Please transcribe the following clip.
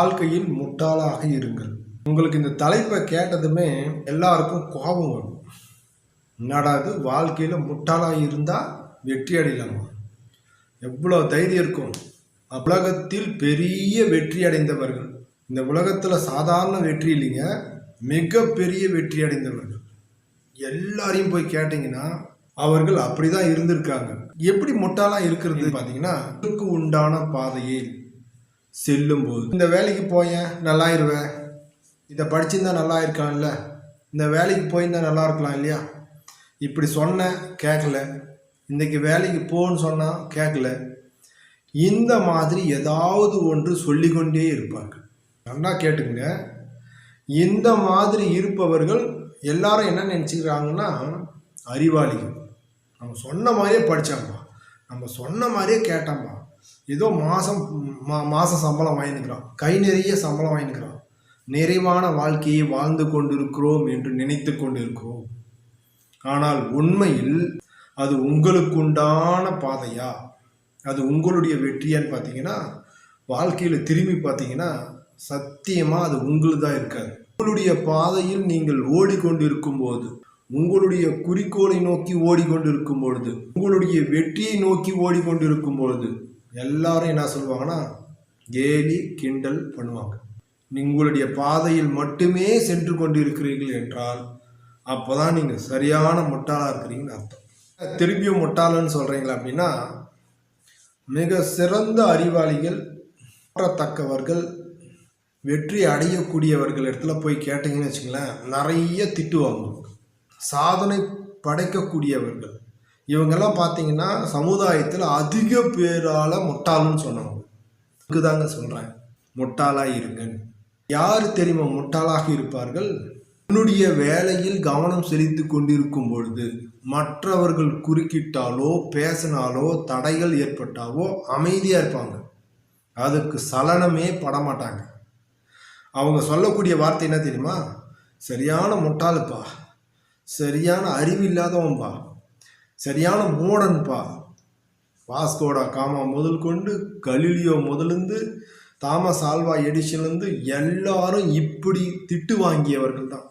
வாழ்க்கையில் முட்டாளாக இருங்கள். உங்களுக்கு இந்த தலைப்பை கேட்டதுமே எல்லாருக்கும் கோபம் வரும். என்னடா இது? வாழ்க்கையில் முட்டாளாக இருந்தால் வெற்றி அடையலாமா? எவ்வளோ தைரியம் இருக்கும். உலகத்தில் பெரிய வெற்றி அடைந்தவர்கள். இந்த உலகத்தில் சாதாரண வெற்றி இல்லைங்க. மிகப்பெரிய வெற்றி அடைந்தவர்கள். எல்லாரையும் போய் கேட்டிங்கன்னா அவர்கள் அப்படிதான் இருந்திருக்காங்க. எப்படி முட்டாளாக இருக்கிறது பார்த்தீங்கன்னா உண்டான பாதையில் செல்லும்போது. இந்த வேலைக்கு போயேன் நல்லாயிருவேன்? இதை படிச்சிருந்தா நல்லா இருக்கான்ல இந்த வேலைக்கு போயிருந்தா நல்லா இருக்கலாம் இல்லையா? இப்படி சொன்னேன் கேட்கல. இன்றைக்கி வேலைக்கு போன்னு சொன்னால் கேட்கல. இந்த மாதிரி ஏதாவது ஒன்று சொல்லிக்கொண்டே இருப்பார்கள். நல்லா கேட்டுக்குங்க. இந்த மாதிரி இருப்பவர்கள் எல்லாரும் என்ன நினச்சிக்கிறாங்கன்னா அறிவாளிகள். நம்ம சொன்ன மாதிரியே படித்தாம்பா நம்ம சொன்ன மாதிரியே கேட்டாம்பா ஏதோ மாதம் மா மாத சம்பளம் வாங்கினுக்கிறான். கை நிறைய சம்பளம் வாங்கினுக்கிறான். நிறைவான வாழ்க்கையை வாழ்ந்து கொண்டிருக்கிறோம் என்று நினைத்து கொண்டிருக்கிறோம். ஆனால் உண்மையில் அது உங்களுக்குண்டான பாதையா? அது உங்களுடைய வெற்றியான்னு பார்த்தீங்கன்னா வாழ்க்கையில் திரும்பி பார்த்தீங்கன்னா சத்தியமாக அது உங்களுதான் இருக்காது. உங்களுடைய பாதையில் நீங்கள் ஓடிக்கொண்டிருக்கும் போது உங்களுடைய குறிக்கோளை நோக்கி ஓடிக்கொண்டிருக்கும் பொழுது உங்களுடைய வெற்றியை நோக்கி ஓடிக்கொண்டிருக்கும் பொழுது எல்லாரும் என்ன சொல்லுவாங்கன்னா கேலி கிண்டல் பண்ணுவாங்க. உங்களுடைய பாதையில் மட்டுமே சென்று கொண்டிருக்கிறீர்கள் என்றால் அப்போதான் நீங்கள் சரியான முட்டாளாக இருக்கிறீங்கன்னு அர்த்தம். திருப்பியும் முட்டாளன்னு சொல்கிறீங்களா அப்படின்னா மிக சிறந்த அறிவாளிகள் போற்றத்தக்கவர்கள் வெற்றி அடையக்கூடியவர்கள் இடத்துல போய் கேட்டிங்கன்னு வச்சுங்களேன் நிறைய திட்டுவாங்க சாதனை படைக்கக்கூடியவர்கள். இவங்கெல்லாம் பார்த்தீங்கன்னா சமுதாயத்தில் அதிக பேரால் முட்டாள்னு சொன்னவங்க இதுக்கு தாங்க சொல்கிறேன் முட்டாளாக இருங்கன்னு யார் தெரியுமா முட்டாளாக இருப்பார்கள்? தன்னுடைய வேலையில் கவனம் செலுத்தி கொண்டிருக்கும் பொழுது மற்றவர்கள் குறுக்கிட்டாலோ பேசினாலோ தடைகள் ஏற்பட்டாலோ அமைதியாக இருப்பாங்க. அதுக்கு சலனமே படமாட்டாங்க. அவங்க சொல்லக்கூடிய வார்த்தை என்ன தெரியுமா? சரியான முட்டாளுப்பா. சரியான அறிவு இல்லாதவன்பா. சரியான மூடன்பா. வாஸ்கோடா காமா முதல் கொண்டு கலிலியோ முதலிருந்து தாமஸ் ஆல்வா எடிஷன்லேருந்து எல்லாரும் இப்படி திட்டு வாங்கியவர்கள் தான்